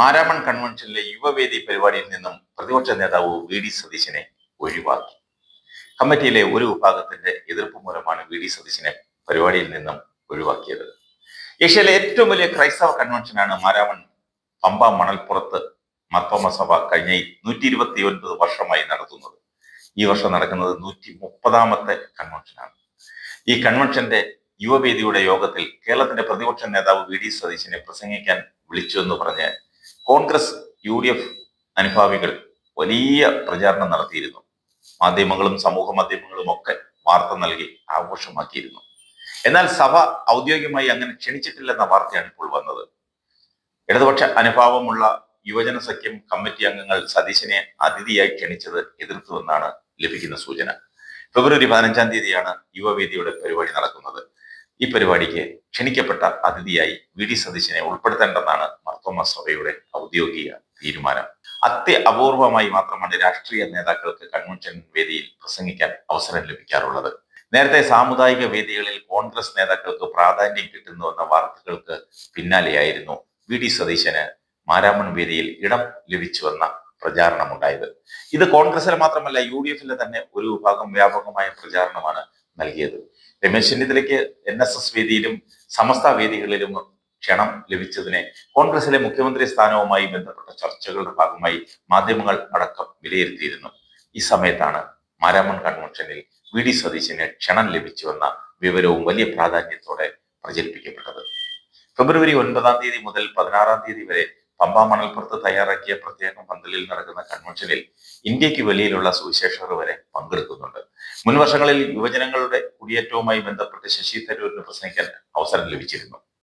മാരാമൺ കൺവെൻഷനിലെ യുവവേദി പരിപാടിയിൽ നിന്നും പ്രതിപക്ഷ നേതാവ് വി ഡി സതീശനെ ഒഴിവാക്കി. കമ്മിറ്റിയിലെ ഒരു വിഭാഗത്തിന്റെ എതിർപ്പ് മൂലമാണ് വി ഡി സതീശനെ പരിപാടിയിൽ നിന്നും ഒഴിവാക്കിയത്. ഏഷ്യയിലെ ഏറ്റവും വലിയ ക്രൈസ്തവ കൺവെൻഷനാണ് മാരാമൺ പമ്പ മണൽപ്പുറത്ത് മർത്തോമ സഭ കഴിഞ്ഞ നൂറ്റി ഇരുപത്തി ഒൻപത് വർഷമായി നടത്തുന്നത്. ഈ വർഷം നടക്കുന്നത് നൂറ്റി മുപ്പതാമത്തെ കൺവെൻഷനാണ്. ഈ കൺവെൻഷന്റെ യുവവേദിയുടെ യോഗത്തിൽ കേരളത്തിന്റെ പ്രതിപക്ഷ നേതാവ് വി ഡി സതീശനെ പ്രസംഗിക്കാൻ വിളിച്ചു എന്ന് പറഞ്ഞ് കോൺഗ്രസ് യു ഡി എഫ് അനുഭാവികൾ വലിയ പ്രചാരണം നടത്തിയിരുന്നു. മാധ്യമങ്ങളും സമൂഹ മാധ്യമങ്ങളും ഒക്കെ വാർത്ത നൽകി ആഘോഷമാക്കിയിരുന്നു. എന്നാൽ സഭ ഔദ്യോഗികമായി അങ്ങനെ ക്ഷണിച്ചിട്ടില്ലെന്ന വാർത്തയാണ് ഇപ്പോൾ വന്നത്. ഇടതുപക്ഷ അനുഭാവമുള്ള യുവജന സഖ്യം കമ്മിറ്റി അംഗങ്ങൾ സതീശനെ അതിഥിയായി ക്ഷണിച്ചത് എതിർത്തുവെന്നാണ് ലഭിക്കുന്ന സൂചന. ഫെബ്രുവരി പതിനഞ്ചാം തീയതിയാണ് യുവവേദിയുടെ പരിപാടി നടക്കുന്നത്. ഈ പരിപാടിക്ക് ക്ഷണിക്കപ്പെട്ട അതിഥിയായി വി. ഡി. സതീശനെ ഉൾപ്പെടുത്തേണ്ടെന്നാണ് മർത്തോമ സഭയുടെ ഔദ്യോഗിക തീരുമാനം. അത്യപൂർവമായി മാത്രമാണ് രാഷ്ട്രീയ നേതാക്കൾക്ക് കൺവെൻഷൻ വേദിയിൽ പ്രസംഗിക്കാൻ അവസരം ലഭിക്കാറുള്ളത്. നേരത്തെ സാമുദായിക വേദികളിൽ കോൺഗ്രസ് നേതാക്കൾക്ക് പ്രാധാന്യം കിട്ടുന്നുവെന്ന വാർത്തകൾക്ക് പിന്നാലെയായിരുന്നു വി. ഡി. സതീശന് മാരാമൺ വേദിയിൽ ഇടം ലഭിച്ചുവെന്ന പ്രചാരണമുണ്ടായത്. ഇത് കോൺഗ്രസിലെ മാത്രമല്ല യു ഡി എഫിലെ തന്നെ ഒരു വിഭാഗം വ്യാപകമായ പ്രചാരണമാണ് നൽകിയത്. രമേശ് ചെന്നിത്തലയ്ക്ക് എൻ എസ് എസ് വേദിയിലും സമസ്ത വേദികളിലും ക്ഷണം ലഭിച്ചതിനെ കോൺഗ്രസിലെ മുഖ്യമന്ത്രി സ്ഥാനവുമായി ബന്ധപ്പെട്ട ചർച്ചകളുടെ ഭാഗമായി മാധ്യമങ്ങൾ അടക്കം വിലയിരുത്തിയിരുന്നു. ഈ സമയത്താണ് മാരാമൺ കൺവെൻഷനിൽ വി ഡി സതീശന് ക്ഷണം ലഭിച്ചുവെന്ന വിവരവും വലിയ പ്രാധാന്യത്തോടെ പ്രചരിപ്പിക്കപ്പെട്ടത്. ഫെബ്രുവരി ഒൻപതാം തീയതി മുതൽ പതിനാറാം തീയതി വരെ പമ്പ മണൽപ്പുറത്ത് തയ്യാറാക്കിയ പ്രത്യേക പന്തലിൽ നടക്കുന്ന കൺവെൻഷനിൽ ഇന്ത്യയ്ക്ക് വെളിയിലുള്ള സുവിശേഷകർ വരെ പങ്കെടുക്കുന്നുണ്ട്. മുൻവർഷങ്ങളിൽ യുവജനങ്ങളുടെ കുടിയേറ്റവുമായി ബന്ധപ്പെട്ട് ശശി തരൂരിന് പ്രസംഗിക്കാൻ അവസരം ലഭിച്ചിരുന്നു.